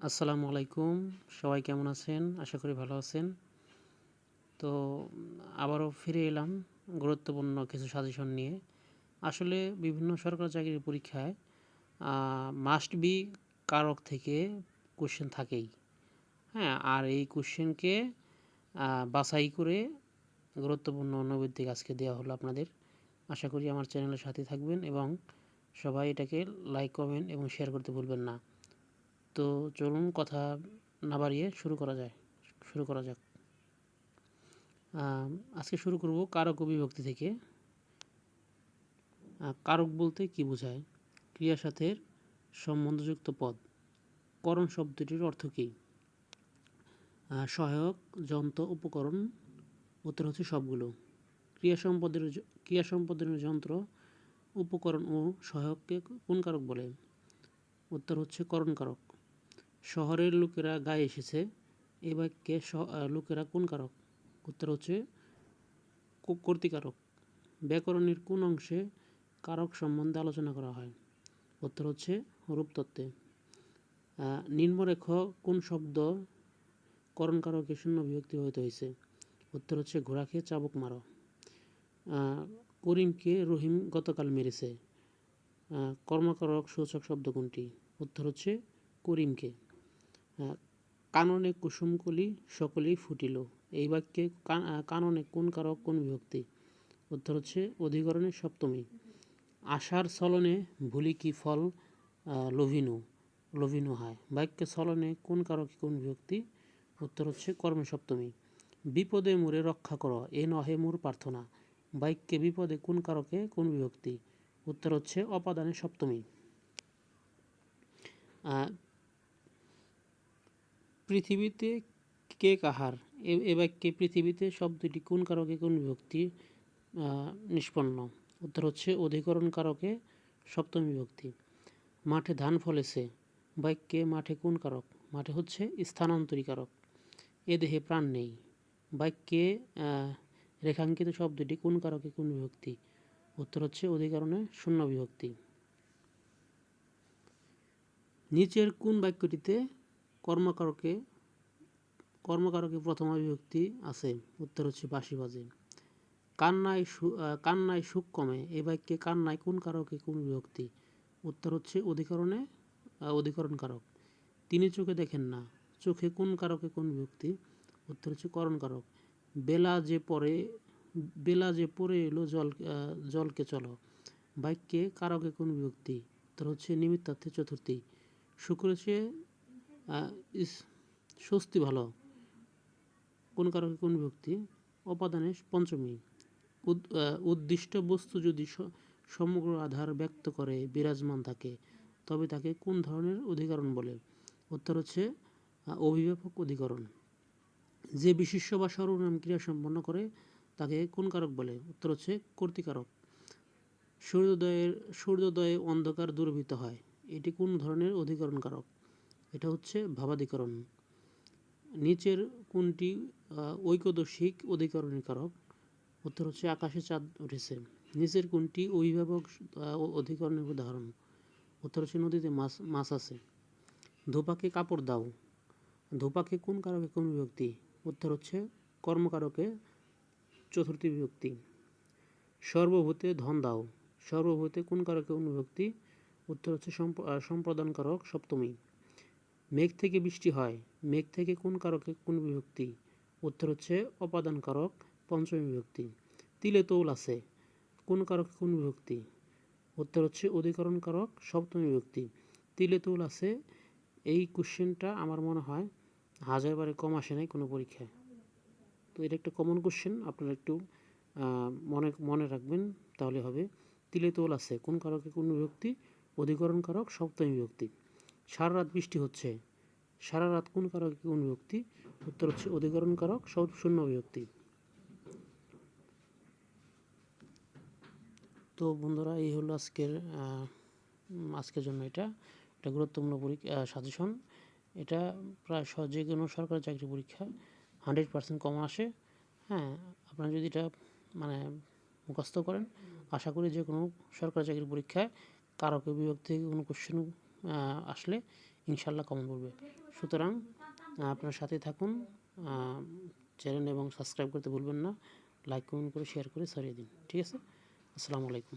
আসসালামু আলাইকুম। সবাই কেমন আছেন? আশা করি ভালো আছেন। তো, আবারও ফিরে এলাম গুরুত্বপূর্ণ কিছু সাজেশন নিয়ে। আসলে বিভিন্ন সরকারি চাকরির পরীক্ষায় মাস্ট বি কারক থেকে কোশ্চেন থাকেই। হ্যাঁ আর এই কোশ্চেনকে বাছাই করে গুরুত্বপূর্ণ নৈবেদ্যিক আজকে দেওয়া হলো আপনাদের। আশা করি আমার চ্যানেলের সাথে থাকবেন এবং সবাই এটাকে লাইক কমেন্ট এবং শেয়ার করতে ভুলবেন না। তো চলুন কথা না বাড়িয়ে শুরু করা যায়, শুরু করা যাক। আজকে শুরু করব কারক বিভক্তি থেকে। কারক বলতে কি বোঝায়? ক্রিয়ার সাথে সম্বন্ধযুক্ত পদ। করণ শব্দটির অর্থ কী? সহায়ক যন্ত্র উপকরণ, উত্তর হচ্ছে সবগুলো। ক্রিয়া সম্পদের ক্রিয়া সম্পাদনের যন্ত্র, উপকরণ ও সহায়ককে কোন কারক বলে? উত্তর হচ্ছে করণ কারক। শহরের লোকেরা গায়ে এসেছে। এ বাক্যে লোকেরা কোন কারক? উত্তর হচ্ছে কর্তিকারক। ব্যাকরণের কোন অংশে কারক সম্বন্ধে আলোচনা করা হয়? উত্তর হচ্ছে রূপতত্ত্বে। নিম্নরেখ কোন শব্দ করণ কারকে শূন্য বিভক্তি হইতে হয়েছে উত্তর হচ্ছে ঘোড়াকে চাবুক মারো। করিমকে রহিম গতকাল মেরেছে। কর্মকারক সূচক শব্দ কোনটি? উত্তর হচ্ছে করিমকে। কাননে কুসুমকলি সকলেই ফুটিল। এই বাক্যে কাননে কোন কারক, কোন বিভক্তি? উত্তর হচ্ছে অধিকরণের সপ্তমী। আশার চলনে ভুলি কি ফল লভিনু লভিনু হয়। বাক্যে চলনে কোন কারক, কোন বিভক্তি? উত্তর হচ্ছে কর্ম সপ্তমী। বিপদে মোরে রক্ষা কর, এ নহে মোর প্রার্থনা। বাক্যে বিপদে কোন কারকে, কোন বিভক্তি? উত্তর হচ্ছে অপাদানের সপ্তমী। পৃথিবীতে কে কাহার? এ বাক্যে পৃথিবীতে? শব্দটি কোন কারকে? কোন বিভক্তি? নিষ্পন্ন। উত্তর হচ্ছে অধিকরণ কারকে, সপ্তম বিভক্তি। মাঠে ধান ফলেছে, বাক্যে মাঠে কোন কারক? মাঠে হচ্ছে স্থানান্তরিকারক এ দেহে প্রাণ নেই। বাক্যে রেখাঙ্কিত শব্দটি কোন কারকে? কোন বিভক্তি? উত্তর হচ্ছে অধিকরণে শূন্য বিভক্তি। নিচের কোন বাক্যটিতে কর্মকারকে কর্মকারকে প্রথম বিভক্তি আছে, উত্তর হচ্ছে বাসি বাজে। কান্নায় কান্নায় সুখ কমে এই বাক্যে কান্নায় কোন কারকে কোন বিভক্তি? উত্তর হচ্ছে অধিকরণে অধিকরণ কারক তিনি চোখে দেখেন না, চোখে কোন কারকে কোন বিভক্তি? উত্তর হচ্ছে করণ কারক বেলা যে পরে, বেলা যে পরে এলো জল জলকে চলো, বাক্যে কারকে কোন বিভক্তি? উত্তর হচ্ছে নিমিত্তার্থে চতুর্থী। শুক্রেছে স্বস্তি ভালো। কোন কারকে কোন বিভক্তি? অপাদানে পঞ্চমী। উদ্দিষ্ট বস্তু যদি সমগ্র আধার ব্যক্ত করে, বিরাজমান থাকে, তবে তাকে কোন ধরনের অধিকরণ বলে? উত্তর হচ্ছে অভিভাবক অধিকরণ। যে বিশিষ্ট বা সর্বনাম ক্রিয়া সম্পন্ন করে, তাকে কোন কারক বলে? উত্তর হচ্ছে, কর্তিকারক। সূর্যোদয়ের, সূর্যোদয়ে অন্ধকার দূরভূত হয়। এটি কোন ধরনের অধিকরণ কারক? এটা হচ্ছে ভাবাধিকরণ। নিচের কোনটি ঐকদর্শিক অধিকরণের কারক। উত্তর হচ্ছে আকাশে চাঁদ উঠেছে। নিচের কোনটি অভিভাবক অধিকরণের উদাহরণ। উত্তর হচ্ছে নদীতে মাছ মাছ আছে। ধোপাকে কাপড় দাও। ধোপাকে কোন কারকে? কোন বিভক্তি? উত্তর হচ্ছে কর্মকারকে চতুর্থী বিভক্তি। সর্বভূতে ধন দাও। সর্বভূতে কোন কারকে কোন বিভক্তি উত্তর হচ্ছে সম্প্রদানকারক সপ্তমী। মেঘ থেকে বৃষ্টি হয়। মেঘ থেকে কোন কারকে, কোন বিভক্তি? উত্তর হচ্ছে অপাদান কারক, পঞ্চমী বিভক্তি। তিলে তৌল আছে। কোন কারক কোন বিভক্তি? উত্তর হচ্ছে অধিকরণ কারক, সপ্তমী বিভক্তি। তিলে তৌল আছে। এই কোশ্চেনটা আমার মনে হয় হাজারবারে কম আসে নাই কোনো পরীক্ষায়। তো এটা একটা কমন কোশ্চেন আপনারা একটু মনে মনে রাখবেন, তাহলে হবে। তিলে তোল আছে। কোন কারকে কোন বিভক্তি? অধিকরণ কারক, সপ্তমী বিভক্তি। সারা রাত বৃষ্টি হচ্ছে। সারা রাত কোন কারক কোন বিভক্তি? উত্তর হচ্ছে অধিকরণ কারক সব শূন্য বিভক্তি। তো বন্ধুরা, এই হলো আজকের আজকের জন্য এটা। একটা গুরুত্বপূর্ণ পরীক্ষা সাজেশন। এটা প্রায় যে কোনো সরকারি চাকরি পরীক্ষা, হান্ড্রেড পার্সেন্ট কম আসে। হ্যাঁ আপনারা যদি এটা মানে মুখস্থ করেন, আশা করি যে কোনো সরকারি চাকরির পরীক্ষায় কারকে বিভক্তি থেকে কোনো কোশ্চেন আসলে ইনশাল্লাহ কমন পড়বে। সুতরাং আপনার সাথে থাকুন চ্যানেল এবং সাবস্ক্রাইব করতে ভুলবেন না। লাইক, কমেন্ট করে শেয়ার করে ছড়িয়ে দিন। ঠিক আছে? আসসালামু আলাইকুম।